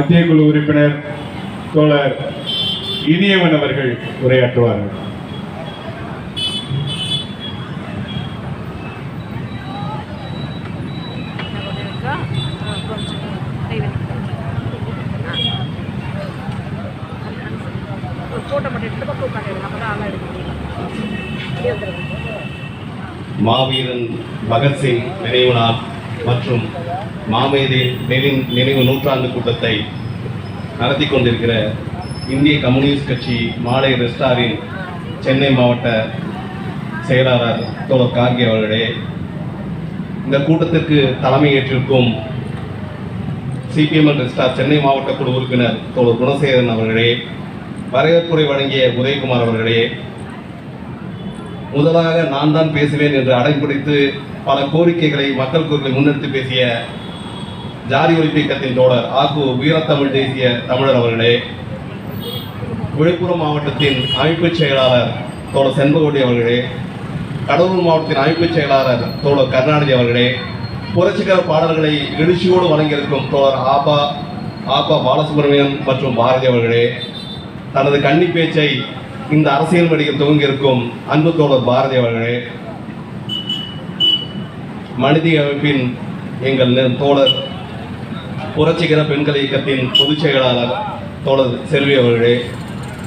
மத்திய குழு உறுப்பினர் தோழர் இனியவன் அவர்கள் உரையாற்றுவார்கள். மாவீரன் பகத்சிங் நினைவு மற்றும் மாமேதை லெனின் நினைவு நூற்றாண்டு கூட்டத்தை நடத்தி கொண்டிருக்கிற இந்திய கம்யூனிஸ்ட் கட்சி மாலை ரெஸ்டாரின் சென்னை மாவட்ட செயலாளர் தோழர் கார்கே அவர்களே இந்த கூட்டத்திற்கு தலைமை ஏற்றிருக்கும் சிபிஎம்எல் ரெஸ்டார் சென்னை மாவட்ட குழு உறுப்பினர் தோழர் குணசேகரன் அவர்களே வரவேற்புரை வழங்கிய உதயகுமார் அவர்களே முதலாக நான் தான் பேசுவேன் என்று அடைப்பிடித்து பல கோரிக்கைகளை மக்கள் குரலை முன்னெடுத்து பேசிய ஜாதி ஒழிப்பு இயக்கத்தின் தோழர் ஆகு வீரத்தமிழ் தேசிய தமிழர் அவர்களே விழுப்புரம் மாவட்டத்தின் அமைப்புச் செயலாளர் தோழர் செண்பகோடி அவர்களே கடலூர் மாவட்டத்தின் அமைப்புச் செயலாளர் தோழர் கருணாநிதி அவர்களே புரட்சிகர பாடல்களை எழுச்சியோடு வழங்கியிருக்கும் தோழர் ஆபா ஆபா பாலசுப்ரமணியன் மற்றும் பாரதி அவர்களே தனது கன்னி பேச்சை இந்த அரசியல் நடிகர் துவங்கியிருக்கும் அன்பு தோழர் பாரதி அவர்களே மனித அமைப்பின் எங்கள் தோழர் புரட்சிகர பெண்கள் இயக்கத்தின் பொதுச் செயலாளர் தோழர் செல்வி அவர்களே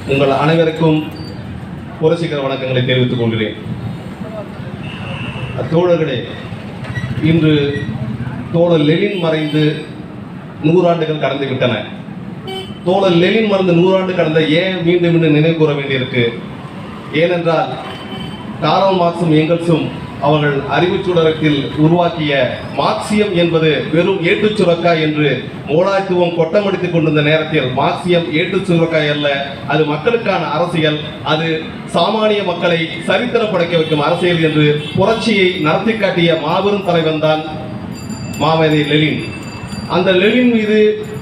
உங்கள் அனைவருக்கும் புரட்சிகர வணக்கங்களை தெரிவித்துக் கொள்கிறேன். தோழர்களே இன்று தோழர் லெனின் மறைந்து நூறாண்டுகள் கடந்து விட்டன. தோழர் லெனின் மறந்து நூறாண்டு கடந்த ஏன் மீண்டும் மீண்டும் நினைவு கூற வேண்டியிருக்கு? ஏனென்றால் காரல் மார்க்சும் எங்கள்ஸும் அவர்கள் அறிவு சுடரத்தில் உருவாக்கிய மார்க்சியம் என்பது வெறும் ஏட்டுச் சுரக்கா என்று மூலாய்த்துவம் கொட்டமடித்துக் கொண்டிருந்த நேரத்தில் மார்க்சியம் ஏட்டுச் சுரக்காய் அல்ல அது மக்களுக்கான அரசியல். அது சாமானிய மக்களை சரித்திரம் படைக்க வைக்கும் அரசியல் என்று புரட்சியை நடத்தி காட்டிய மாபெரும் தலைவன் தான் மாமேதை லெலின் அந்த லெனின் மீது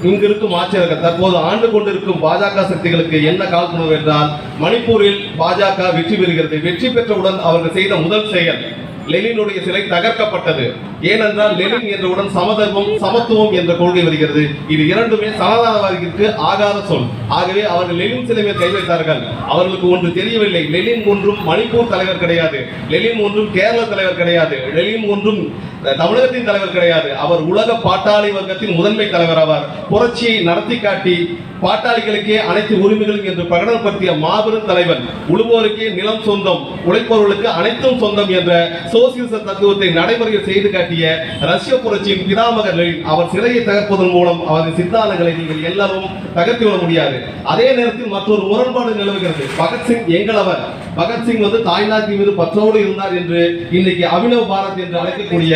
இங்கு இருக்கும் ஆட்சியர்கள் தற்போது ஆண்டு கொண்டிருக்கும் பாஜக சக்திகளுக்கு என்ன காழ்ப்புணர்வு என்றால் மணிப்பூரில் பாஜக வெற்றி பெறுகிறது. வெற்றி பெற்றவுடன் அவர்கள் செய்த முதல் செயல் லெனினுடைய சிலை தகர்க்கப்பட்டது. ஏனென்றால் லெனின் என்றவுடன் சமதர்மம் சமத்துவம் என்ற கொள்கை வருகிறது. இது இரண்டுமே சனாதனவாதிகளுக்கு ஆகாத சொல். ஆகவே அவர்கள் லெனின் சிலை மேல் கை வைத்தார்கள். அவர்களுக்கு ஒன்று தெரியவில்லை. லெனின் ஒன்றும் மணிப்பூர் தலைவர் கிடையாது. லெனின் ஒன்றும் கேரள தலைவர் கிடையாது. லெனின் ஒன்றும் தமிழகத்தின் தலைவர் கிடையாது. அவர் உலக பாட்டாளி வர்க்கத்தின் முதன்மை தலைவர் ஆவார். புரட்சியை நடத்தி காட்டி பாட்டாளிகளுக்கே அனைத்து உரிமைகளும் என்று பிரகடனப்படுத்திய மாபெரும் தலைவன் உழுவோருக்கே நிலம் சொந்தம் உழைப்பவர்களுக்கு அனைத்தும் சொந்தம் என்ற சோசியலிச தத்துவத்தை நடைமுறையில் செய்து காட்டிய ரஷ்ய புரட்சியின் பிதாமகர்கள் அவர் சிலையை தகர்ப்பதன் மூலம் அவரது சித்தாந்தங்களை நீங்கள் எல்லாரும் தகர்த்து விட முடியாது. அதே நேரத்தில் மற்றொரு முரண்பாடு நிலவுகிறது. பகத்சிங் எங்களவர் பகத்சிங் வந்து தாய்நாட்டின் மீது பற்றோடு இருந்தார் என்று இன்னைக்கு அபினவ் பாரத் என்று அழைக்கக்கூடிய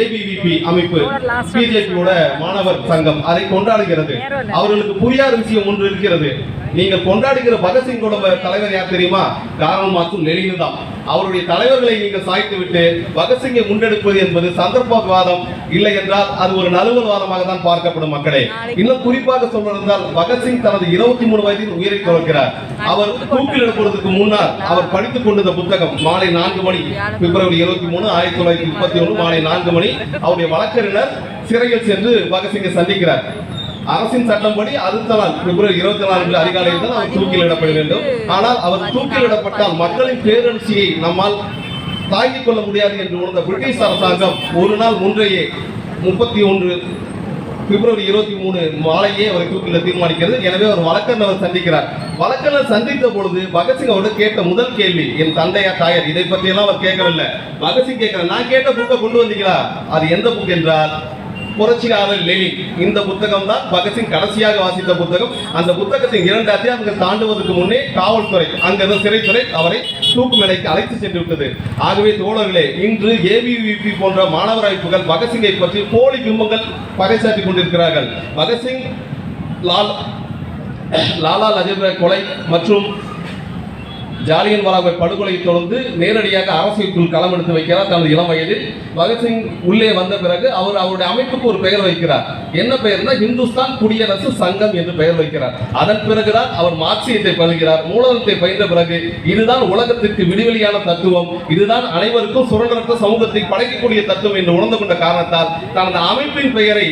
ஏபிவிபி அமைப்பு பிஜேபியோட மாணவர் சங்கம் அதை கொண்டாடுகிறது. அவர்களுக்கு புரியாத விஷயம் ஒன்று இருக்கிறது. நீங்கள் கொண்டாடுகிற பகத்சிங்கோட தலைவர் யார் தெரியுமா? காரணம் மாற்றும் லெனின் தான். அவருடைய தலைவர்களை நீங்கள் சாய்த்து விட்டு பகத்சிங்கை முன்னெடுப்பது என்பது சந்தர்ப்பவாதம் இல்லை என்றால் அது ஒரு நலுவல்வாதமாக தான் பார்க்கப்படும் மக்களே. இன்னும் குறிப்பாக சொல்வதென்றால் பகத்சிங் தனது இருபத்தி மூணு வயதில் உயிரை துறக்கிறார். அவர் தூக்கில் எடுப்பதற்கு முன்னால் அவர் படித்துக் கொண்டிருந்த புத்தகம் மாலை நான்கு மணி பிப்ரவரி இருபத்தி மூணு ஆயிரத்தி தொள்ளாயிரத்தி முப்பத்தி ஒன்று மாலை நான்கு மணி அவருடைய வழக்கறிஞர் சிறையில் சென்று பகத்சிங்கை சந்திக்கிறார். அரசின் சட்டப்படி அடுத்த நாள் பிப்ரவரி இருபத்தி நான்கு அதிகாலையில் தான் அவர் தூக்கிலிடப்பட வேண்டும். ஆனால் அவர் தூக்கிலிடப்பட்டால் மக்களின் பேரரசியை நம்மால் தாங்கிக் கொள்ள முடியாது என்று உணர்ந்த பிரிட்டிஷ் அரசாங்கம் ஒரு நாள் முன்றையே முப்பத்தி ஒன்று பிப்ரவரி இருபத்தி மூணு மாலையே அவரை தூக்கில தீர்மானிக்கிறது. எனவே அவர் வழக்கறிஞர் சந்திக்கிறார். வழக்கறிஞர் சந்தித்த பொழுது பகத்சிங் அவர்கள் கேட்ட முதல் கேள்வி என் தந்தையா தாயார்? இதை பற்றியெல்லாம் அவர் கேட்கவில்லை. பகத்சிங் கேட்கிறார் நான் கேட்ட புக்கை கொண்டு வந்தீங்களா? அது எந்த புக் என்றால் புரட்சியாளர் லெனின். இந்த புத்தகம் தான் பகத்சிங் கடைசியாக வாசித்த புத்தகம். அந்த புத்தகத்தின் இரண்டு அத்தியாயங்கள் தாண்டுவதற்கு முன்னே காவல்துறை அங்கிருந்த சிறைத்துறை அவரை தூக்கு மேடைக்கு அழைத்து சென்று விட்டது ஆகவே தோழர்களே இன்று ஏபிவிபி போன்ற மாணவர் அமைப்புகள் பகத்சிங்கை பற்றி போலி பிம்பங்கள் பறைசாற்றிக் கொண்டிருக்கிறார்கள். பகத்சிங் லால் லாலா லஜபதி கொலை மற்றும் ஜாலியன் வாலாபாய் படுகொலையை தொடர்ந்து நேரடியாக அரசியலுக்குள் களம் எடுத்து வைக்கிறார். தனது இளம் வயதில் பகத்சிங் உள்ளே வந்த பிறகு அவர் அவருடைய அமைப்புக்கு ஒரு பெயர் வைக்கிறார். என்ன பெயர்னா இந்துஸ்தான் குடியரசு சங்கம் என்று பெயர் வைக்கிறார். அதன் பிறகுதான் அவர் மார்க்சியத்தை பயில்கிறார் மூலதனத்தை பயின்ற பிறகு இதுதான் உலகத்திற்கு விடுவெளியான தத்துவம். இதுதான் அனைவருக்கும் சுரண்டரற்ற சமூகத்தை படைக்கக்கூடிய தத்துவம் என்று உணர்ந்து கொண்ட காரணத்தால் தனது அமைப்பின் பெயரை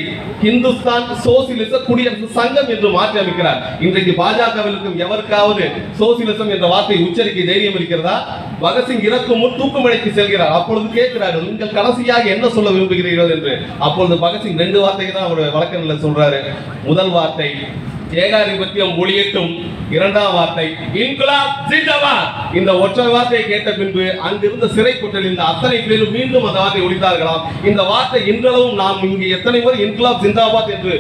இந்துஸ்தான் சோசியலிச குடியரசு சங்கம் என்று மாற்றி அமைக்கிறார். இன்றைக்கு பாஜகவிற்கும் எவருக்காவது சோசியலிசம் என்ற வார்த்தை உச்ச உச்சரிக்க தைரியம் இருக்கிறதா? பகத்சிங் இறக்கும் முன் தூக்குமலைக்கு செல்கிறார். அப்பொழுது கேட்கிறார்கள் நீங்கள் கடைசியாக என்ன சொல்ல விரும்புகிறீர்கள்? என்று. அப்பொழுது பகத்சிங் ரெண்டு வார்த்தைக்கு தான் அவர் வழக்கறிஞர் சொல்றாரு. முதல் வார்த்தை ஏகாதிபத்தியம் ஒளியட்டும். இரண்டாம் வார்த்தை இன்குலாப் ஜிந்தாபாத் இந்த ஒற்றை வார்த்தையை கேட்ட பின்பு அங்கிருந்த சிறை குற்றல் இந்த அத்தனை பேரும் மீண்டும் அந்த வார்த்தை ஒழித்தார்களாம். இந்த வார்த்தை இன்றளவும் நாம் இங்கு எத்தனை முறை இன்குலாப் ஜிந்தாபாத் என்று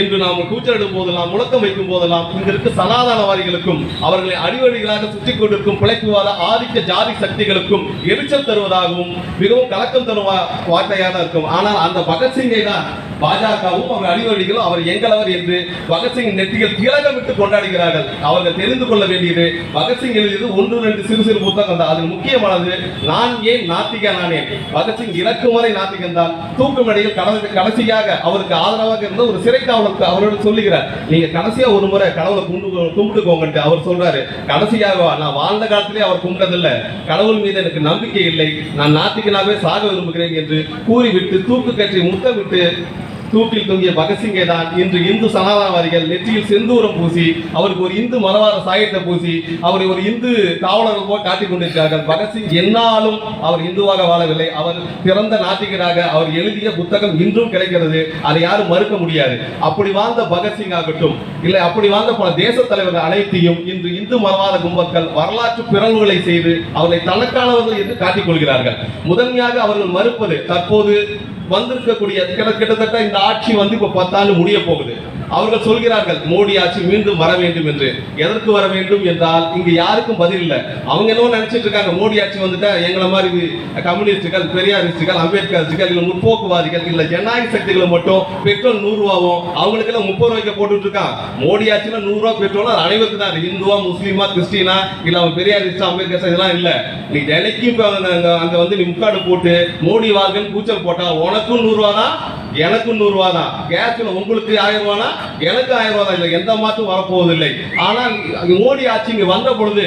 என்று நாம் கூச்சலிடும் போதெல்லாம் முழக்கம் வைக்கும் போதெல்லாம் இங்கிருக்கு சனாதானவாதிகளுக்கும் சனாதனவாதிகளுக்கும் அவர்களை அடிவழிகளாக சுற்றி கொண்டிருக்கும் பிழைப்புவாத ஆதிக்க ஜாதி சக்திகளுக்கும் எரிச்சல் தருவதாகவும் மிகவும் கலக்கம் தரும் வார்த்தையாக தான் இருக்கும். ஆனால் அந்த பகத்சிங்கை தான் பாஜகவும் அவர் அடிவழிகளும் அவர் எங்களவர் என்று பகத்சிங் நெற்றியில் திலகமிட்டு கொண்டாடுகிறார்கள். அவர்கள் தெரிந்து கொள்ள வேண்டியது பகத்சிங் எழுதியது ஒன்று ரெண்டு சிறு சிறு புத்தகம் தான். அதில் முக்கியமானது நான் ஏன் நாத்திக நானே பகத்சிங் இறக்கும் வரை நாத்திகன் தான். தூக்குமடையில் கடந்த கடைசியாக அவருக்கு ஆதரவாக இருந்த ஒரு சிறை அவனுக்கு அவரோட சொல்லுகிறார் நீங்க கடைசியா ஒரு முறை கடவுளை கும்பிட்டு கும்பிட்டுக்கோங்கன்ட்டு அவர் சொல்றாரு. கடைசியாக நான் வாழ்ந்த காலத்திலே அவர் கும்பிட்டதில்ல. கடவுள் மீது எனக்கு நம்பிக்கை இல்லை. நான் நாத்திகனாகவே சாக விரும்புகிறேன் என்று கூறிவிட்டு தூக்கு கற்றி முத்தமிட்டு தூக்கில் தொங்கிய பகத்சிங்கை தான் இன்று இந்து சனாதனவாதிகள் நெற்றியில் செந்தூரம் பூசி அவருக்கு ஒரு இந்து மனவாத சாயத்தை பூசி அவரை ஒரு இந்து காவலர்கள் போல் காட்டிக் கொண்டிருக்கிறார்கள். பகத்சிங் என்னாலும் அவர் இந்துவாக வாழவில்லை. அவர் பிறந்த நாத்திகராக அவர் எழுதிய புத்தகம் இன்றும் கிடைக்கிறது. அதை யாரும் மறுக்க முடியாது. அப்படி வாழ்ந்த பகத்சிங் ஆகட்டும் இல்லை அப்படி வாழ்ந்த பல தேச தலைவர்கள் அனைத்தையும் இன்று இந்து மனவாத கும்பல்கள் வரலாற்று பிறழ்வுகளை செய்து அவர்களை தனக்கானவர்கள் என்று காட்டிக் கொள்கிறார்கள். முதன்மையாக அவர்கள் மறுப்பது தற்போது வந்திருக்கக்கூடிய கிட்ட- கிட்டத்தட்ட இந்த ஆட்சி வந்து இப்ப பத்தாண்டு முடிய போகுது. அவர்கள் சொல்கிறார்கள் மோடி ஆட்சி மீண்டும் வர வேண்டும் என்று. எதற்கு வர வேண்டும் என்றால் இங்க யாருக்கும் பதில் இல்லை. அவங்க என்னவோ நினைச்சிட்டு இருக்காங்க மோடி ஆட்சி வந்துட்டா எங்களை மாதிரி கம்யூனிஸ்டுகள் பெரியாரிஸ்டுகள் அம்பேத்கரிஸ்டுகள் இல்ல முற்போக்குவாதிகள் இல்ல ஜனநாயக சக்திகளை மட்டும் பெட்ரோல் நூறு ரூபாவும் அவங்களுக்கு எல்லாம் முப்பது ரூபாய்க்கு போட்டுட்டு இருக்கான். மோடி ஆட்சியில நூறு பெட்ரோல் அனைவருக்கு தான். இந்துவா முஸ்லீமா கிறிஸ்டினா இல்ல அவன் பெரியாரிஸ்டா அம்பேத்கர் இதெல்லாம் இல்ல. நீ தினைக்கும் இப்ப அங்க- வந்து நீ முக்காடு போட்டு மோடி வாழ்கன்னு கூச்சல் போட்டா உனக்கும் நூறு ரூபா தான் எனக்கும் நூறு ரூபா தான். கேஸ்ல உங்களுக்கு ஆயிரம் ரூபானா? எனக்கு ஆயிரம் ரூபா தான். இல்லை எந்த மாற்றம் வரப்போவதில்லை. ஆனால் மோடி ஆட்சி இங்க வந்த பொழுது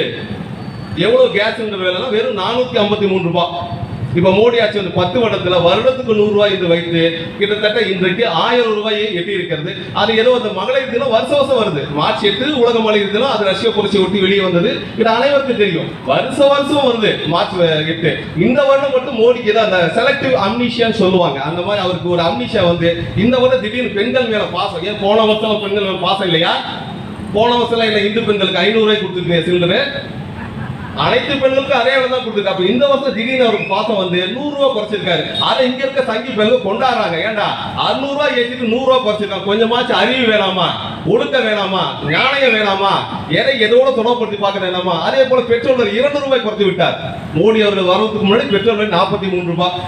எவ்வளவு கேஸ் வேலைன்னா வெறும் நானூத்தி ஐம்பத்தி மூணு ரூபாய் இப்ப மோடி ஆட்சி வந்து பத்து வருடத்துல வருடத்துக்கு நூறு ரூபாய் என்று வைத்து கிட்டத்தட்ட இன்றைக்கு ஆயிரம் ரூபாயை எட்டி இருக்கிறது அது ஏதோ அந்த மகளிர் தினம் வருஷ வருஷம் வருது. மார்ச் எட்டு உலக மகளிர் தினம் அது ரஷ்ய புரட்சி ஒட்டி வெளியே வந்தது. இது அனைவருக்கும் தெரியும். வருஷ வருஷம் வருது மார்ச் எட்டு. இந்த வருடம் மட்டும் மோடிக்கு தான் அந்த செலக்டிவ் அம்னிஷியான்னு சொல்லுவாங்க. அந்த மாதிரி அவருக்கு ஒரு அம்னிஷியா வந்து இந்த வருடம் திடீர்னு பெண்கள் மேல பாசம். ஏன் போன வருஷம் பெண்கள் மேல பாசம் இல்லையா? போன வருஷம் இல்லை இந்து பெண்களுக்கு ஐநூறு ரூபாய் கொடுத்துருக்கேன் சிலிண்டரு அனைத்து பெண்களுக்கும் அதே இடம் தான் கொடுத்துருக்கு. அப்ப இந்த வருஷம் திடீர்னு அவருக்கு பாசம் வந்து நூறு ரூபா குறைச்சிருக்காரு. அதை இங்க இருக்க சங்கி பெண்கள் கொண்டாடுறாங்க. ஏண்டா? அறுநூறு ரூபாய் ஏற்றிட்டு நூறு ரூபாய் குறைச்சிருக்காங்க. கொஞ்சமாச்சும் அறிவு வேணாமா? ஒழுக்க வேணாமா? ஞானயம் வேணாமா? எதை எதோட தொடர்படுத்தி பார்க்க வேணாமா? அதே போல பெட்ரோல் இரண்டு ரூபாய் குறைத்து விட்டார். மோடி அவர்கள் வரதுக்கு முன்னாடி பெட்ரோல் நாற்பத்தி மூணு ரூபாய்.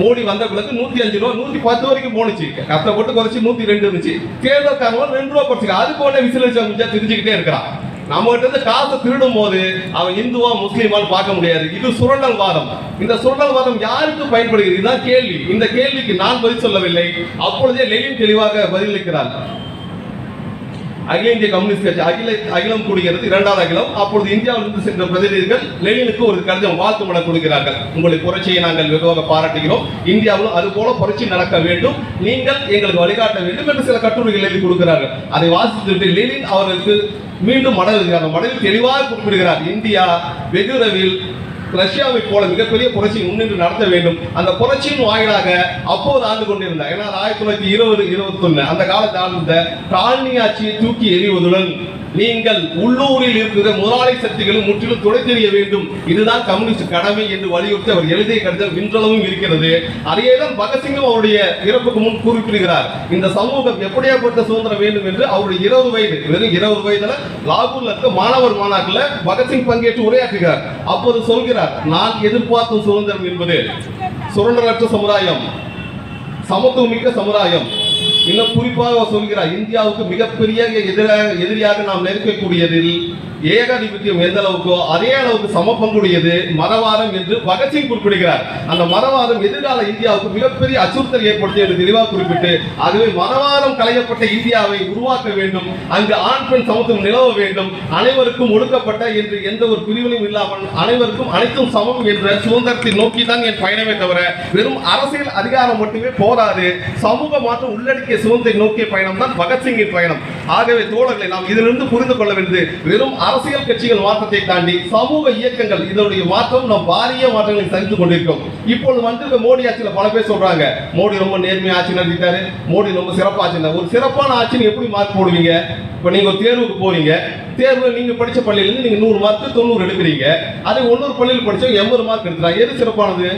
மோடி வந்த பிறகு நூத்தி அஞ்சு ரூபா நூத்தி பத்து வரைக்கும் போனுச்சு கஷ்டப்பட்டு குறைச்சி நூத்தி ரெண்டு இருந்துச்சு. தேர்தல் காரணம் ரெண்டு ரூபா குறைச்சு அது போல விசிலடிச்சு அமைச்சா தெரிஞ்சுக்கிட்டே இருக்கிறான். நம்ம கிட்ட இருந்து காசை திருடும் போது அவன் இந்துவா முஸ்லீமான்னு பார்க்க முடியாது. இது சுரண்டல் வாதம் இந்த சுரண்டல் வாதம் யாருக்கு பயன்படுகிறது? இதுதான் கேள்வி. இந்த கேள்விக்கு நான் பதில் சொல்லவில்லை. அப்பொழுதே லெனின் தெளிவாக பதிலளிக்கிறார். அகில இந்திய கம்யூனிஸ்ட் கட்சி அகில அகிலம் கூடுகிறது இரண்டாவது அகிலம். அப்பொழுது இந்தியாவிலிருந்து சென்ற பிரதிநிதிகள் லெனினுக்கு ஒரு கடிதம் வாழ்த்து மன கொடுக்கிறார்கள். உங்களுடைய புரட்சியை நாங்கள் வெகுவாக பாராட்டுகிறோம். இந்தியாவிலும் அது போல புரட்சி நடக்க வேண்டும். நீங்கள் எங்களுக்கு வழிகாட்ட வேண்டும் என்று சில கட்டுரைகள் எழுதி கொடுக்கிறார்கள். அதை வாசித்துவிட்டு லெனின் அவர்களுக்கு மீண்டும் மடல் அந்த மடலில் தெளிவாக குறிப்பிடுகிறார் இந்தியா வெகு விரைவில் ரஷ்யாவை போல மிகப்பெரிய புரட்சி முன்னின்று நடத்த வேண்டும். அந்த புரட்சியின் வாயிலாக அப்போது ஆண்டு கொண்டிருந்தார் ஏன்னா ஆயிரத்தி தொள்ளாயிரத்தி இருபது இருபத்தொன்னு அந்த காலத்தில் ஆழ்ந்த காலனி ஆட்சியை தூக்கி எறிவதுடன் நீங்கள் உள்ளூரில் இருக்கிற முதலாளி சக்திகளும் முற்றிலும் துடைத்தெறிய வேண்டும். இதுதான் கம்யூனிஸ்ட் கடமை என்று வலியுறுத்தி அவர் எழுதிய கடிதம் இன்றளவும் இருக்கிறது. அதையே பகத்சிங்கும் அவருடைய இறப்புக்கு முன் குறிப்பிடுகிறார். இந்த சமூகம் எப்படியாப்பட்ட சுதந்திரம் வேண்டும் என்று அவருடைய இருபது வயது வெறும் இருபது வயதுல லாகூர்ல இருக்க மாணவர் மாநாட்டில் பகத்சிங் பங்கேற்று உரையாற்றுகிறார். அப்போது சொல்கிறார் நான் எதிர்பார்க்கும் சுதந்திரம் என்பது சுரண்டலற்ற சமுதாயம் சமத்துவமிக்க சமுதாயம் இன்னும் குறிப்பாக சொல்கிறார் இந்தியாவுக்கு மிகப்பெரிய எதிராக எதிரியாக நாம் நெருக்கக்கூடியதில் ஏகாதிபத்தியம் எந்த அளவுக்கோ அதே அளவுக்கு சம பங்குடையது மதவாதம் என்று பகத்சிங் குறிப்பிடுகிறார். அந்த மதவாதம் எதிர்கால இந்தியாவுக்கு மிகப்பெரிய அச்சுறுத்தல் ஏற்படுத்தி என்று தெளிவாக குறிப்பிட்டு ஆகவே மதவாதம் களையப்பட்ட இந்தியாவை உருவாக்க வேண்டும் அங்கு ஆண் பெண் சமத்துவம் நிலவ வேண்டும் அனைவருக்கும் ஒடுக்கப்பட்ட என்று எந்த ஒரு பிரிவினையும் இல்லாமல் அனைவருக்கும் அனைத்தும் சமம் என்ற சுதந்திரத்தை நோக்கி தான் என் பயணமே தவிர வெறும் அரசியல் அதிகாரம் மட்டுமே போராது சமூக மாற்றம் உள்ளடக்கிய சுதந்திரத்தை நோக்கிய பயணம் தான் பகத்சிங்கின் பயணம். ஆகவே தோழர்களை நாம் இதிலிருந்து புரிந்து கொள்ள வேண்டியது வெறும் அரசியல் கட்சிகள் மாற்றத்தை தாண்டி சமூக இயக்கங்கள் இதனுடைய மாற்றம் நாம் பாரிய மாற்றங்களை சந்தித்து கொண்டிருக்கோம் இப்பொழுது வந்து மோடி ஆட்சியில் பல பேர் சொல்றாங்க மோடி ரொம்ப நேர்மையா ஆட்சி நடத்திட்டாரு மோடி ரொம்ப சிறப்பா ஆட்சி ஒரு சிறப்பான ஆட்சின்னு எப்படி மார்க் போடுவீங்க? இப்போ நீங்கள் ஒரு தேர்வுக்கு போறீங்க தேர்வு நீங்கள் படிச்ச பள்ளியிலேருந்து நீங்கள் நூறு மார்க்கு தொண்ணூறு எடுக்கிறீங்க. அதே ஒன்னொரு பள்ளியில் படித்தா எண்பது மார்க் எடுத்துறாங்க எது சிறப்பானது?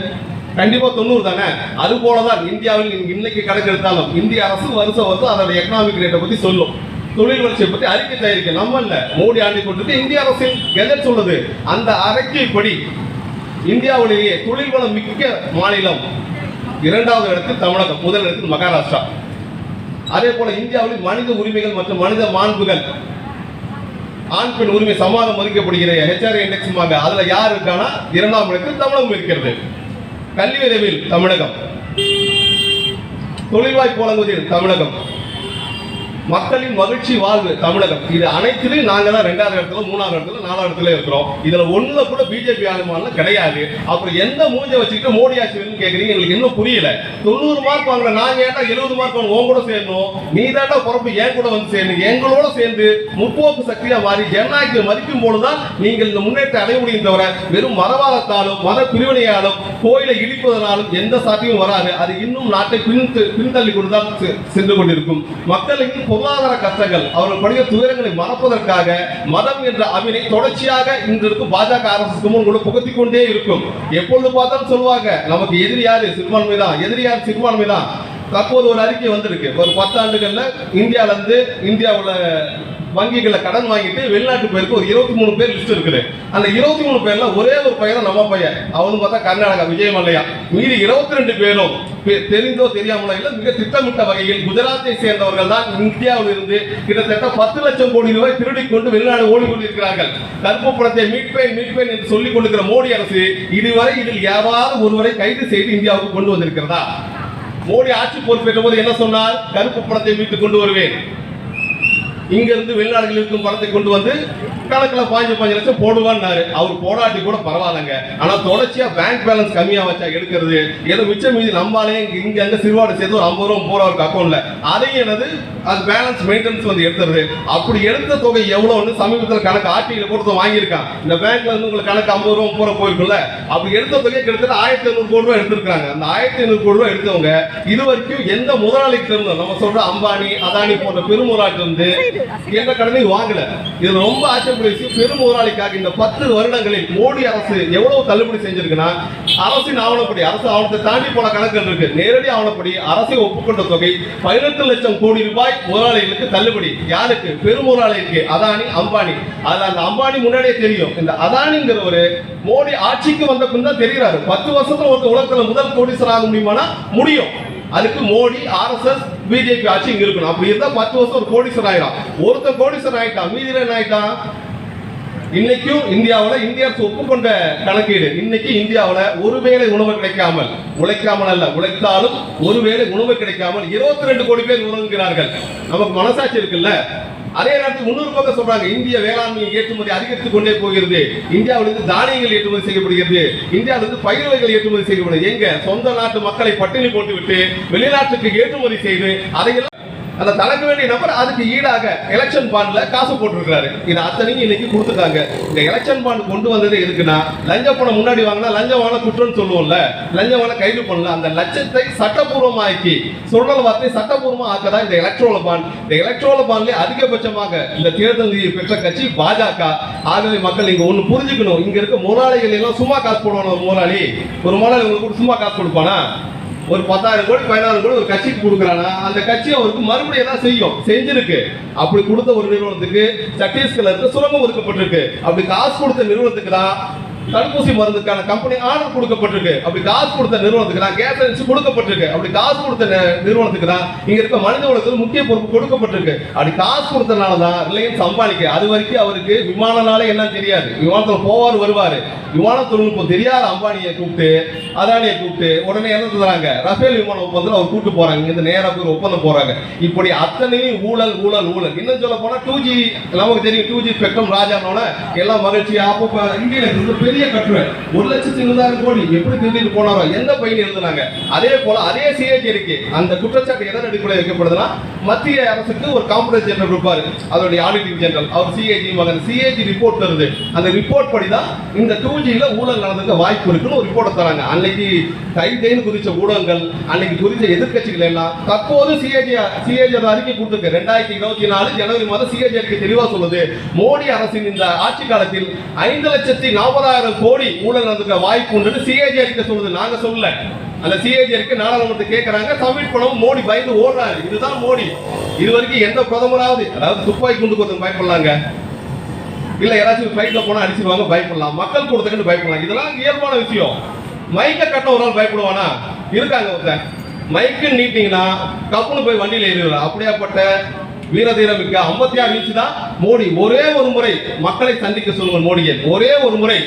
கண்டிப்பா தொண்ணூறு தானே? அது போலதான் இந்தியாவில் இன்னைக்கு கணக்கு எடுத்தாலும் இந்திய அரசு வருஷம் வருஷம் அதோட எக்கனாமிக் ரேட்டை பத்தி சொல்லும். தொழில் வளர்ச்சியை பத்தி அறிக்கை தயாரிக்க நம்ம இல்ல. மோடி ஆண்டு கொண்டு இந்திய அரசின் கெஜெட் சொல்லுது. அந்த அறிக்கைப்படி இந்தியாவிலேயே தொழில் வளம் மிக்க மாநிலம். இரண்டாவது இடத்தில் தமிழகம் முதல் இடத்தில் மகாராஷ்டிரா. அதே போல இந்தியாவில் மனித உரிமைகள் மற்றும் மனித மாண்புகள். ஆண் பெண் உரிமை சமாதம் மதிக்கப்படுகிற ஹெச்ஆர் இண்டெக்ஸ் அதுல யார் இருக்கானா இரண்டாம் இடத்தில் தமிழகம் இருக்கிறது. கல்வி அறிவில் தமிழகம். தொழில்வாய்ப்பு வழங்குவதில் தமிழகம். மக்களின் மகிழ்ச்சி வாழ்வு தமிழகம். இது அனைத்திலையும் நாங்க தான் ரெண்டாவது இடத்துல மூணாவது இடத்துல நாலாவது இடத்துல இருக்கிறோம். இதுல ஒண்ணுல கூட பிஜேபி ஆளுமானம் கிடையாது. அப்புறம் எந்த மூஞ்ச வச்சுக்கிட்டு மோடி ஆட்சி வேணும்னு கேக்குறீங்க எங்களுக்கு இன்னும் புரியல. தொண்ணூறு மார்க் வாங்கல நாங்க ஏட்டா எழுபது மார்க் வாங்க உன் கூட சேரணும்? நீ தாண்டா பொறுப்பு என் கூட வந்து சேரணும். எங்களோட சேர்ந்து முற்போக்கு சக்தியா மாறி ஜனநாயகத்தை மதிக்கும் போதுதான் நீங்கள் இந்த முன்னேற்றம் அடைய முடியும் தவிர வெறும் மதவாதத்தாலும் மத பிரிவினையாலும் கோயிலை இடிப்பதனாலும் எந்த சாத்தியமும் வராது. அது இன்னும் நாட்டை பின் பின்தள்ளி கொண்டுதான் செ- சென்று கொண்டிருக்கும். மக்களுக்கு பொருளாதார கஷ்டங்கள் அவர்கள் படுகிற துயரங்களை மறப்பதற்காக மதம் என்ற அவினை தொடர்ச்சியாக இன்று இருக்கும் பாஜக அரசுக்கு முன் கூட புகுத்தி கொண்டே இருக்கும். எப்பொழுது பார்த்தாலும் சொல்லுவாங்க நமக்கு எதிரி யாரு? சிறுபான்மை தான். எதிரி யார்? சிறுபான்மை தான். தற்போது ஒரு அறிக்கை வந்திருக்கு. ஒரு பத்தாண்டுகள்ல இந்தியால இருந்து வங்கிகளை கடன் வாங்கிட்டு வெளிநாட்டு பேருக்கு ஒரு இருபத்தி மூணு பேர் லிஸ்ட் இருக்குது. அந்த இருபத்தி மூணு பேர்ல ஒரே ஒரு பையன் தான் நம்ம பையன். அவனு பார்த்தா கர்நாடகா விஜய் மல்லையா மீதி இருபத்தி ரெண்டு பேரும் தெரிந்தோ தெரியாமலோ இல்லை மிக திட்டமிட்ட வகையில் குஜராத்தை சேர்ந்தவர்கள் தான் இந்தியாவில் இருந்து கிட்டத்தட்ட பத்து லட்சம் கோடி ரூபாய் திருடி கொண்டு வெளிநாடு ஓடிக்கொண்டிருக்கிறார்கள். கருப்பு பணத்தை மீட்பேன் மீட்பேன் என்று சொல்லிக் கொண்டிருக்கிற மோடி அரசு இதுவரை இதில் யாராவது ஒருவரை கைது செய்து இந்தியாவுக்கு கொண்டு வந்திருக்கிறதா? மோடி ஆட்சி பொறுப்பேற்ற போது என்ன சொன்னார்? கருப்பு பணத்தை மீட்டு கொண்டு வருவேன். இங்கிருந்து வெளிநாடுகள் வெளிநாடுகளில் இருக்கும் பணத்தை கொண்டு வந்து கணக்கில் பாஞ்சு பாஞ்சு லட்சம் போடுவான்னாரு. அவர் போடாட்டி கூட பரவாயில்லைங்க. ஆனால் தொடர்ச்சியா பேங்க் பேலன்ஸ் கம்மியா வச்சா எடுக்கிறது ஏதோ மிச்சம் மீதி நம்மளாலே இங்க அங்க சிறுவாடு சேர்த்து ஒரு ஐம்பது ரூபா போற அவருக்கு அக்கௌண்ட்ல அதையும் என்னது? அது பேலன்ஸ் மெயின்டெனன்ஸ் வந்து எடுத்துறது அப்படி எடுத்த தொகை எவ்வளவுன்னு சமீபத்தில் கணக்கு ஆர்டிஐல கொடுத்து வாங்கியிருக்கான். இந்த பேங்க்ல இருந்து உங்களுக்கு கணக்கு ஐம்பது ரூபா போற போயிருக்குல்ல அப்படி எடுத்த தொகை கிட்டத்தட்ட ஆயிரத்தி ஐநூறு கோடி ரூபா எடுத்திருக்காங்க அந்த ஆயிரத்தி ஐநூறு கோடி ரூபா எடுத்தவங்க இது வரைக்கும் எந்த முதலாளிகிட்ட இருந்தோம் நம்ம சொல்ற அம்பானி அதானி போன்ற பெருமுதலாளிட்ட இருந்து எந்த கடனையும் வாங்கல. இது ரொம்ப ஆச்சரியக்கூடிய விஷயம் பெருமுதலாளிக்காக இந்த பத்து வருடங்களில் மோடி அரசு எவ்வளவு தள்ளுபடி செஞ்சிருக்குன்னா அரசின் ஆவணப்படி அரசு ஆவணத்தை தாண்டி போன கணக்குகள் இருக்கு. நேரடி ஆவணப்படி அரசை ஒப்புக்கொண்ட தொகை பதினெட்டு லட்சம் கோடி ரூபாய் முதலாளிகளுக்கு தள்ளுபடி. யாருக்கு? பெருமுதலாளிக்கு அதானி அம்பானி. அதுல அந்த அம்பானி முன்னாடியே தெரியும். இந்த அதானிங்கிறவரு மோடி ஆட்சிக்கு வந்த பின் தான் தெரிகிறாரு. பத்து வருஷத்துல ஒருத்தர் உலகத்துல முதல் கோடீஸ்வரர் ஆக முடியுமானா? முடியும். அதுக்கு மோடி ஆர்எஸ்எஸ் பிஜேபி ஆட்சி இங்க இருக்கணும். அப்படி இருந்தா பத்து வருஷம் ஒரு கோடீஸ்வரர் ஆயிடும் ஒருத்தர் கோடீஸ்வரர் ஆயிட்டான் மீதி என்ன ஆயிட்டான் இன்னைக்கும் இந்தியாவில் இந்திய அரசு ஒப்புக்கொண்ட கணக்கீடு. இன்னைக்கு இந்தியாவுல ஒருவேளை உணவு கிடைக்காமல் உழைக்காமல் அல்ல உழைத்தாலும் ஒருவேளை உணவு கிடைக்காமல் இருபத்தி ரெண்டு கோடி பேர் உணவுகிறார்கள் நமக்கு மனசாட்சி இருக்குல்ல? அதே நேரத்தில் இன்னொரு பக்கம் சொல்றாங்க இந்திய வேளாண்மை ஏற்றுமதி அதிகரித்துக் கொண்டே போகிறது. இந்தியாவிலிருந்து தானியங்கள் ஏற்றுமதி செய்யப்படுகிறது. இந்தியாவிலிருந்து பயிர் வகைகள் ஏற்றுமதி செய்யப்படுகிறது. எங்க? சொந்த நாட்டு மக்களை பட்டினி போட்டுவிட்டு வெளிநாட்டுக்கு ஏற்றுமதி செய்து அதையெல்லாம் அந்த தலைக்க வேண்டிய நபர் அதுக்கு ஈடாக எலெக்ஷன் பாண்ட்ல காசு போட்டிருக்கிறாரு. இது அத்தனையும் இன்னைக்கு கொடுத்துருக்காங்க இந்த எலெக்ஷன் பாண்ட் கொண்டு வந்தது எதுக்குன்னா லஞ்ச பணம் முன்னாடி வாங்கினா லஞ்சம் வாங்க குற்றம்னு சொல்லுவோம்ல லஞ்சம் வாங்க கைது பண்ணல. அந்த லட்சத்தை சட்டப்பூர்வமாக்கி சுழல் வார்த்தை சட்டப்பூர்வமா ஆக்கதான் இந்த எலக்ட்ரோல பாண்ட் இந்த எலக்ட்ரோல பாண்ட்ல அதிகபட்சமாக இந்த தேர்தல் நிதியை பெற்ற கட்சி பாஜக. ஆகவே மக்கள் இங்கே ஒண்ணு புரிஞ்சுக்கணும். இங்க இருக்க முதலாளிகள் எல்லாம் சும்மா காசு போடுவான ஒரு முதலாளி. ஒரு முதலாளி உங்களுக்கு கூட சும்மா காசு கொடுப்பானா? ஒரு பத்தாயிரம் கோடி பதினாயிரம் கோடி ஒரு கட்சிக்கு கொடுக்குறானா? அந்த கட்சி அவருக்கு மறுபடியும் தான் செய்யும்? செஞ்சிருக்கு. அப்படி கொடுத்த ஒரு நிறுவனத்துக்கு சத்தீஸ்கர்ல இருக்க சுரங்கம் ஒதுக்கப்பட்டிருக்கு. அப்படி காசு கொடுத்த நிறுவனத்துக்கு தான் தடுப்பூசி மருந்துக்கான கம்பெனி ஆர்டர் கொடுக்கப்பட்டிருக்கு. அப்படி காசு கொடுத்த நிறுவனத்துக்கு தான் கேஸ் ஏஜென்சி கொடுக்கப்பட்டிருக்கு. அப்படி காசு கொடுத்த நிறுவனத்துக்கு தான் இங்க இருக்க மனித உலகத்தில் முக்கிய பொறுப்பு கொடுக்கப்பட்டிருக்கு. அப்படி காசு கொடுத்தனால தான் ரிலையன்ஸ் அம்பானிக்கு அது வரைக்கும் அவருக்கு விமானனாலே என்ன தெரியாது. விமானத்தில் போவார் வருவார். விமான தொழில்நுட்பம் தெரியாத அம்பானியை கூப்பிட்டு அதானியை கூப்பிட்டு உடனே என்ன சொல்றாங்க? ரஃபேல் விமான ஒப்பந்தத்தில் அவர் கூப்பிட்டு போறாங்க. இங்க நேராக போய் ஒப்பந்தம் போறாங்க. இப்படி அத்தனையும் ஊழல் ஊழல் ஊழல். இன்னும் சொல்ல போனா டூ ஜி நமக்கு தெரியும் டூ ஜி ஸ்பெக்ட்ரம் ராஜானோட எல்லாம் மகிழ்ச்சி அப்போ இந்தியில இருந்து பெரிய கட்டுரை. ஒரு லட்சத்தி இருபதாயிரம் கோடி. எப்படி திருடிட்டு போனாரோ எந்த பையன் எழுதுனாங்க? அதே போல அதே சிஏஜி இருக்கு. அந்த குற்றச்சாட்டு எதன் அடிப்படையில் வைக்கப்படுதுன்னா மத்திய அரசுக்கு ஒரு காம்படன்ஸ் ஜெனரல் இருப்பாரு அதோடைய ஆடிட்டிங் ஜெனரல் அவர் சிஏஜி மகன். சிஏஜி ரிப்போர்ட் தருது. அந்த ரிப்போர்ட் படி தான் இந்த டூ ஜியில் ஊழல் நடந்துக்க வாய்ப்பு இருக்குன்னு ஒரு ரிப்போர்ட் தராங்க. அன்னைக்கு கைதைன்னு குறித்த ஊடகங்கள் அன்னைக்கு குறித்த எதிர்க்கட்சிகள் எல்லாம் தற்போது சிஏஜி சிஏஜி அறிக்கை கொடுத்துருக்கு. ரெண்டாயிரத்தி இருபத்தி நாலு ஜனவரி மாதம் சிஏஜி அறிக்கை தெளிவாக சொல்லுது. மோடி அரசின் இந்த ஆட்சி காலத்தில் ஐந்து லட்சத்தி நாற்பதாயிரம் கோடி ஊழல் நடந்துக்க வாய்ப்பு உண்டு சிஏஜி அறிக்கை சொல்லுது. நாங்க சொல்லல. அந்த சிஏஜி அறிக்கை நாடாளுமன்றத்தை கேட்கறாங்க சப்மிட் பண்ணவும் மோடி பயந்து ஓடுறாரு. இதுதான் மோடி. இது வரைக்கும் எந்த பிரதமராவது அதாவது துப்பாக்கி குண்டு கொடுத்து பயப்படலாங்க. இல்ல யாராச்சும் ஃபிளைட்ல போனா அடிச்சிருவாங்க பயப்படலாம். மக்கள் கூட்டத்துக்கு பயப்படலாம். இதெல்லாம் இயல்பான விஷயம். மைக்க கட்ட ஒரு நாள் பயப்படுவானா? இருக்காங்க ஒருத்தன் மைக்கு நீட்டிங்கன்னா கப்புன்னு போய் வண்டியில் ஏறிடுவார். அப்படியாப்பட்ட வீரதீரம் மிக்க ஐம்பத்தி ஆறு இன்ச்சு தான் மோடி. ஒரே ஒரு முறை மக்களை சந்திக்க சொல்லுங்கள் மோடியை. ஒரே ஒரு முறை.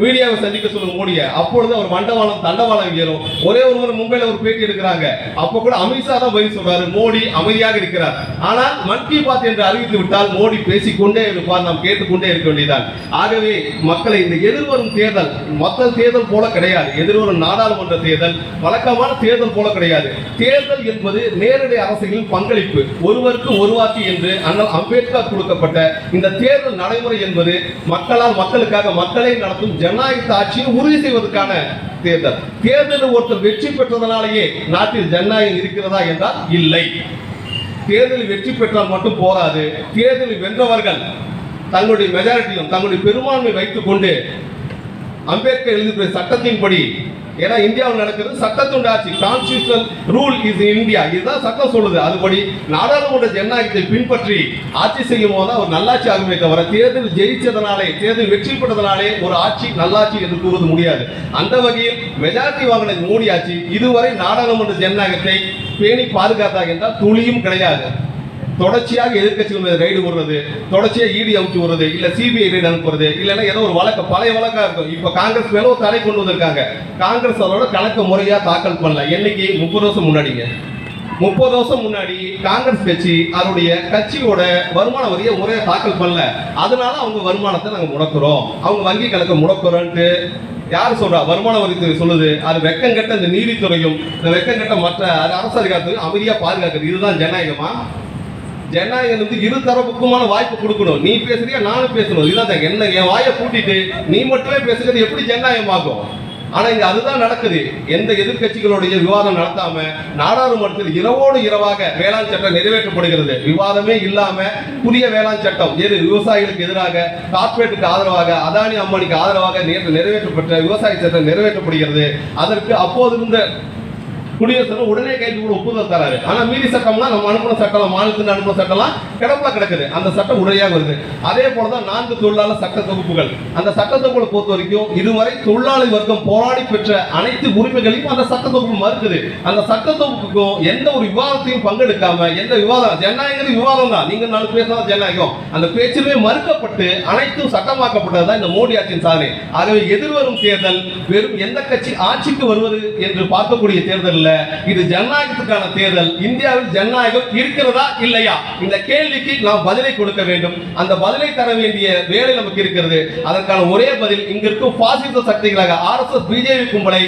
மீடியாவை சந்திக்க சொல்லுங்க மோடியை அப்பொழுது அவர் மண்டவாளம் தண்டவாளம் ஏறும். ஒரே ஒரு முறை மும்பையில ஒரு பேட்டி எடுக்கிறாங்க. அப்போ கூட அமித்ஷா தான் பதில் சொல்றாரு. மோடி அமைதியாக இருக்கிறார். ஆனால் மன் கி பாத் என்று அறிவித்து விட்டால் மோடி பேசிக்கொண்டே இருப்பார். நாம் கேட்டுக்கொண்டே இருக்க வேண்டியதான் ஆகவே மக்களை இந்த எதிர்வரும் தேர்தல் மக்கள் தேர்தல் போல கிடையாது. எதிர்வரும் நாடாளுமன்ற தேர்தல் வழக்கமான தேர்தல் போல கிடையாது. தேர்தல் என்பது நேரடி அரசியலின் பங்களிப்பு. ஒருவருக்கு ஒருவாக்கு என்று அண்ணல் அம்பேத்கர் கொடுக்கப்பட்ட இந்த தேர்தல் நடைமுறை என்பது மக்களால் மக்களுக்காக மக்களை நடத்தும் ஜனநாயக ஆட்சியை உறுதி செய்வதற்கான தேர்தல். தேர்தலில் ஒருத்தர் வெற்றி பெற்றதனாலேயே நாட்டில் ஜனநாயகம் இருக்கிறதா என்றால் இல்லை. தேர்தலில் வெற்றி பெற்றால் மட்டும் போராது. தேர்தலில் வென்றவர்கள் தங்களுடைய மெஜாரிட்டியும் தங்களுடைய பெரும்பான்மை வைத்துக் கொண்டு அம்பேத்கர் எழுதிய சட்டத்தின்படி ஏன்னா இந்தியாவில் நடக்கிறது சட்டத்துண்ட ஆட்சி. கான்ஸ்டியூஷனல் ரூல் இஸ் இந்தியா இதுதான் சட்டம் சொல்லுது. அதுபடி நாடாளுமன்ற ஜனநாயகத்தை பின்பற்றி ஆட்சி செய்யும் போது அவர் நல்லாட்சி ஆகுமே தவிர தேர்தல் ஜெயிச்சதனாலே தேர்தல் வெற்றி பெற்றதனாலே ஒரு ஆட்சி நல்லாட்சி என்று கூறுவது முடியாது. அந்த வகையில் மெஜாரிட்டி வாங்கின மோடி ஆட்சி இதுவரை நாடாளுமன்ற ஜனநாயகத்தை பேணி பாதுகாத்தாக என்றால் துளியும் கிடையாது. தொடர்ச்சியாக எதிர்க்கட்சிகள் மீது ரைடு விடுறது தொடர்ச்சியாக இடி அமுச்சு விடுறது இல்ல சிபிஐ ரைடு அனுப்புறது இல்லைன்னா ஏதோ ஒரு வழக்கு பழைய வழக்கா இருக்கும். இப்ப காங்கிரஸ் மேல ஒரு தடை கொண்டு வந்திருக்காங்க. காங்கிரஸ் அதோட கணக்கு முறையா தாக்கல் பண்ணல. என்னைக்கு? முப்பது வருஷம் முன்னாடிங்க. முப்பது வருஷம் முன்னாடி காங்கிரஸ் கட்சி அதனுடைய கட்சியோட வருமான வரியை முறையா தாக்கல் பண்ணல. அதனால அவங்க வருமானத்தை நாங்க முடக்கிறோம். அவங்க வங்கி கணக்கை முடக்குறோன்ட்டு யார் சொல்றா? வருமான வரித்துறை சொல்லுது. அது வெக்கம் கட்ட இந்த நீதித்துறையும் இந்த வெக்கம் கட்ட மற்ற அரசு அதிகாரத்தையும் அமைதியா பாதுகாக்கிறது இதுதான் ஜனநாயகமா? ஜனநாயகம் வந்து இரு தரப்புக்குமான வாய்ப்பு கொடுக்கணும். நீ பேசுறியா நானும் பேசணும். இதுதான் என்ன என் வாயை கூட்டிட்டு நீ மட்டுமே பேசுறது எப்படி ஜனநாயகம் ஆகும் ஆனா இங்க அதுதான் நடக்குது. எந்த எதிர்கட்சிகளுடைய விவாதம் நடத்தாம நாடாளுமன்றத்தில் இரவோடு இரவாக வேளாண் சட்டம் நிறைவேற்றப்படுகிறது. விவாதமே இல்லாம புதிய வேளாண் சட்டம் எது விவசாயிகளுக்கு எதிராக கார்பரேட்டுக்கு ஆதரவாக அதானி அம்பானிக்கு ஆதரவாக நேற்று நிறைவேற்றப்பட்ட விவசாய சட்டம் நிறைவேற்றப்படுகிறது. அதற்கு அப்போது இருந்த குடியரசு உடனே கைது கூட ஒப்புதல் தராரு ஆனா மீதி சட்டம்னா நம்ம அனுப்புற சட்டம் மாநிலத்தில் அனுப்புற சட்டம்லாம் கிடப்பில் கிடக்குது. அந்த சட்டம் உடனடியாக வருது. அதே போலதான் நான்கு தொழிலாளர் சட்ட தொகுப்புகள். அந்த சட்ட தொகுப்புகளை பொறுத்த வரைக்கும் இதுவரை தொழிலாளி வர்க்கம் போராடி பெற்ற அனைத்து உரிமைகளையும் அந்த சட்ட தொகுப்பு மறுக்குது. அந்த சட்ட தொகுப்புக்கும் எந்த ஒரு விவாதத்தையும் பங்கெடுக்காம எந்த விவாதம் ஜனநாயகம் விவாதம் தான் நீங்க நாலு பேசுறது ஜனநாயகம். அந்த பேச்சுமே மறுக்கப்பட்டு அனைத்தும் சட்டமாக்கப்பட்டதுதான் இந்த மோடி ஆட்சியின் சாதனை. ஆகவே எதிர்வரும் தேர்தல் வெறும் எந்த கட்சி ஆட்சிக்கு வருவது என்று பார்க்கக்கூடிய தேர்தலில். இது ஜனநாயகத்துக்கான தேர்தல். இந்தியாவில் ஜனநாயகம் இருக்கிறதா இல்லையா? இந்த கேள்விக்கு நாம் பதிலை கொடுக்க வேண்டும். அந்த பதிலை தர வேண்டிய வேலை நமக்கு இருக்கிறது. அதற்கான ஒரே பதில் இங்க இருக்கும் பாசிச சக்திகளாக ஆர்எஸ்எஸ் பிஜேபி கும்பலை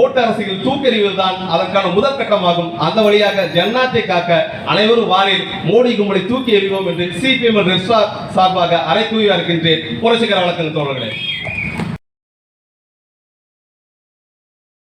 ஓட்டு அரசியல் தூக்கெறிவதுதான் அதற்கான முதல் கட்டமாகும். அந்த வழியாக ஜன்னாத்தை காக்க அனைவரும் வாரில் மோடி கும்பலை தூக்கி எறிவோம் என்று சிபிஎம் சார்பாக அரைக்குவியா இருக்கின்றேன் புரட்சிகர வழக்கின் தோழர்களே.